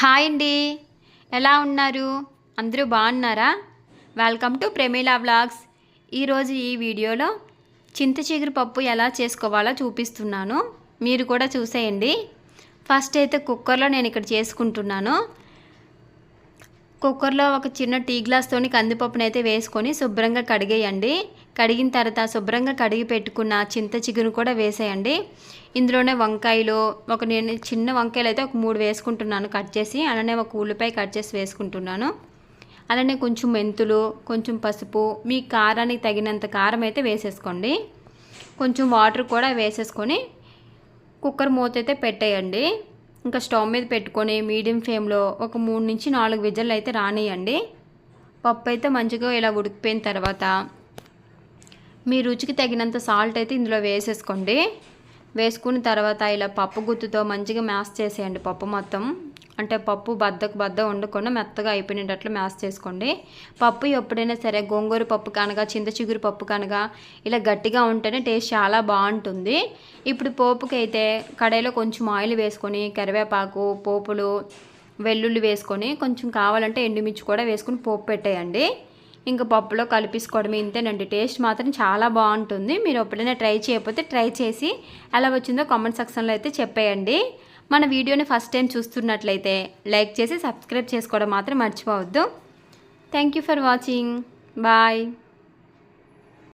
Hi అండి. ఎలా ఉన్నారు? అందరూ బాగున్నారా? వెల్కమ్ టు ప్రేమిలా వ్లాగ్స్ ఈరోజు ఈ వీడియోలో చింత చిగురు పప్పు ఎలా చేసుకోవాలో చూపిస్తున్నాను. మీరు కూడా చూసేయండి. ఫస్ట్ అయితే కుక్కర్లో నేను ఇక్కడ చేసుకుంటున్నాను. కుక్కర్లో ఒక చిన్న టీ గ్లాస్తోని కందిపప్పునైతే వేసుకొని శుభ్రంగా కడిగేయండి. కడిగిన తర్వాత శుభ్రంగా కడిగి పెట్టుకున్న చింత చిగురు కూడా వేసేయండి. ఇందులోనే వంకాయలు ఒక నేను చిన్న వంకాయలు అయితే ఒక మూడు వేసుకుంటున్నాను కట్ చేసి అలానే ఒక ఉల్లిపాయ కట్ చేసి వేసుకుంటున్నాను. అలానే కొంచెం మెంతులు కొంచెం పసుపు మీ కారానికి తగినంత కారం అయితే వేసేసుకోండి. కొంచెం వాటర్ కూడా వేసేసుకొని కుక్కర్ మూత అయితే పెట్టేయండి. ఇంకా స్టవ్ మీద పెట్టుకొని మీడియం ఫ్లేమ్లో ఒక మూడు నుంచి నాలుగు విజల్లు అయితే రానియండి. పప్పు అయితే మంచిగా ఇలా ఉడికిపోయిన తర్వాత మీ రుచికి తగినంత సాల్ట్ అయితే ఇందులో వేసేసుకోండి. వేసుకున్న తర్వాత ఇలా పప్పు గుత్తుతో మంచిగా మ్యాష్ చేసేయండి పప్పు మొత్తం. అంటే పప్పు బద్దకు బద్ద ఉండకుండా మెత్తగా అయిపోయినట్లు మ్యాష్ చేసుకోండి. పప్పు ఎప్పుడైనా సరే గోంగూర పప్పు కనుక చింత చిగురు పప్పు కనుక ఇలా గట్టిగా ఉంటేనే టేస్ట్ చాలా బాగుంటుంది. ఇప్పుడు పోపుకి అయితే కడాయిలో కొంచెం ఆయిల్ వేసుకొని కరివేపాకు పోపులు వెల్లుల్లి వేసుకొని కొంచెం కావాలంటే ఎండుమిర్చి కూడా వేసుకొని పోపు పెట్టేయండి. ఇంకా పప్పులో కలిపించుకోవడం ఇంతేనండి. టేస్ట్ మాత్రం చాలా బాగుంటుంది. మీరు ఎప్పుడైనా ట్రై చేయకపోతే ట్రై చేసి ఎలా వచ్చిందో కామెంట్ సెక్షన్లో అయితే చెప్పేయండి. మన వీడియోని ఫస్ట్ టైం చూస్తున్నట్లయితే లైక్ చేసి సబ్స్క్రైబ్ చేసుకోవడం మాత్రం మర్చిపోవద్దు. Thank you for watching. Bye.